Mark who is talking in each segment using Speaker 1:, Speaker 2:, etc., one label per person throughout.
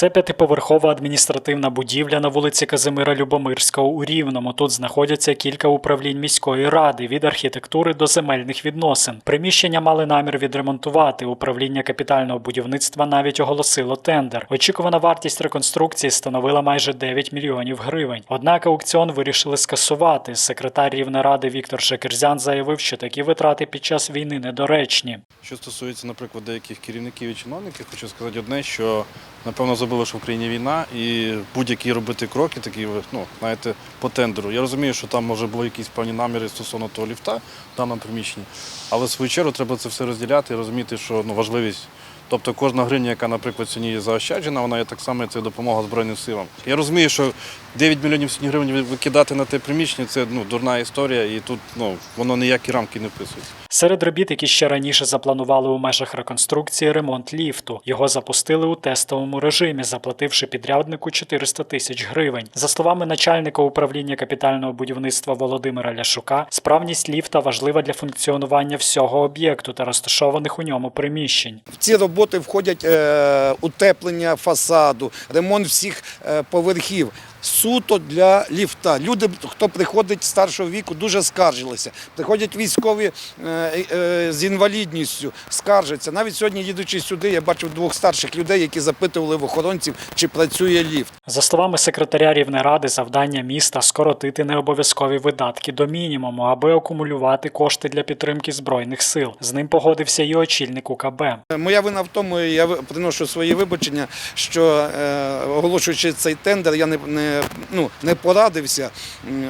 Speaker 1: Це п'ятиповерхова адміністративна будівля на вулиці Казимира Любомирського у Рівному. Тут знаходяться кілька управлінь міської ради від архітектури до земельних відносин. Приміщення мали намір відремонтувати. Управління капітального будівництва навіть оголосило тендер. Очікувана вартість реконструкції становила майже 9 мільйонів гривень. Однак аукціон вирішили скасувати. Секретар Рівнеради Віктор Шекерзян заявив, що такі витрати під час війни недоречні.
Speaker 2: Що стосується, наприклад, деяких керівників і чиновників, хочу сказати одне, що напевно забули, що в країні війна, і будь-які робити кроки, такі ну, знаєте, по тендеру. Я розумію, що там може були якісь певні наміри стосовно того ліфта в даному приміщенні, але в свою чергу треба це все розділяти і розуміти, що ну, важливість. Тобто кожна гривня, яка, наприклад, сьогодні є заощаджена, вона є так само це допомога Збройним силам. Я розумію, що 9 мільйонів сьогодні гривень викидати на те приміщення це ну, дурна історія, і тут ну, воно ніякі рамки не вписується.
Speaker 1: Серед робіт, які ще раніше запланували у межах реконструкції, ремонт ліфту. Його запустили у тестовому режимі, заплативши підряднику 400 тисяч гривень. За словами начальника управління капітального будівництва Володимира Ляшука, справність ліфта важлива для функціонування всього об'єкту та розташованих у ньому приміщень.
Speaker 3: В ці роботи входять е, утеплення фасаду, ремонт всіх е, поверхів. Суто для ліфта. Люди, хто приходить старшого віку, дуже скаржилися. Приходять військові е, е, з інвалідністю, скаржаться. Навіть сьогодні, їдучи сюди, я бачив двох старших людей, які запитували в охоронців, чи працює ліфт.
Speaker 1: За словами секретаря Рівнеради, завдання міста скоротити необов'язкові видатки до мінімуму, аби акумулювати кошти для підтримки збройних сил. З ним погодився і очільник УКБ.
Speaker 3: Моя вина в тому, я приношу свої вибачення, що е, оголошуючи цей тендер, я не, не, ну, не порадився,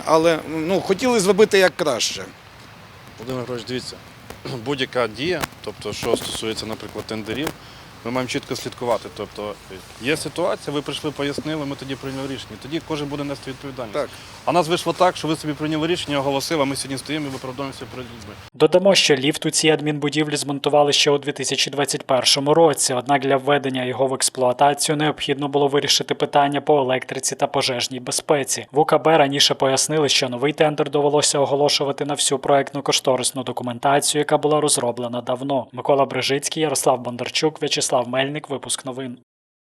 Speaker 3: але ну, хотіли зробити як краще.
Speaker 2: Володимир Григорович, дивіться, будь-яка дія, тобто, що стосується, наприклад, тендерів, ми маємо чітко слідкувати. Тобто, є ситуація, ви прийшли, пояснили, ми тоді прийняли рішення. Тоді кожен буде нести відповідальність.
Speaker 3: Так.
Speaker 2: А нас вийшло так, що ви собі прийняли рішення, оголосили, а ми сьогодні стоїмо і виправдовуємося перед людьми.
Speaker 1: Додамо, що ліфт у цій адмінбудівлі змонтували ще у 2021 році. Однак для введення його в експлуатацію необхідно було вирішити питання по електриці та пожежній безпеці. В УКБ раніше пояснили, що новий тендер довелося оголошувати на всю проектну кошторисну документацію, яка була розроблена давно. Микола Брижицький, Ярослав Бондарчук, В'ячеслав Мельник. Випуск новин.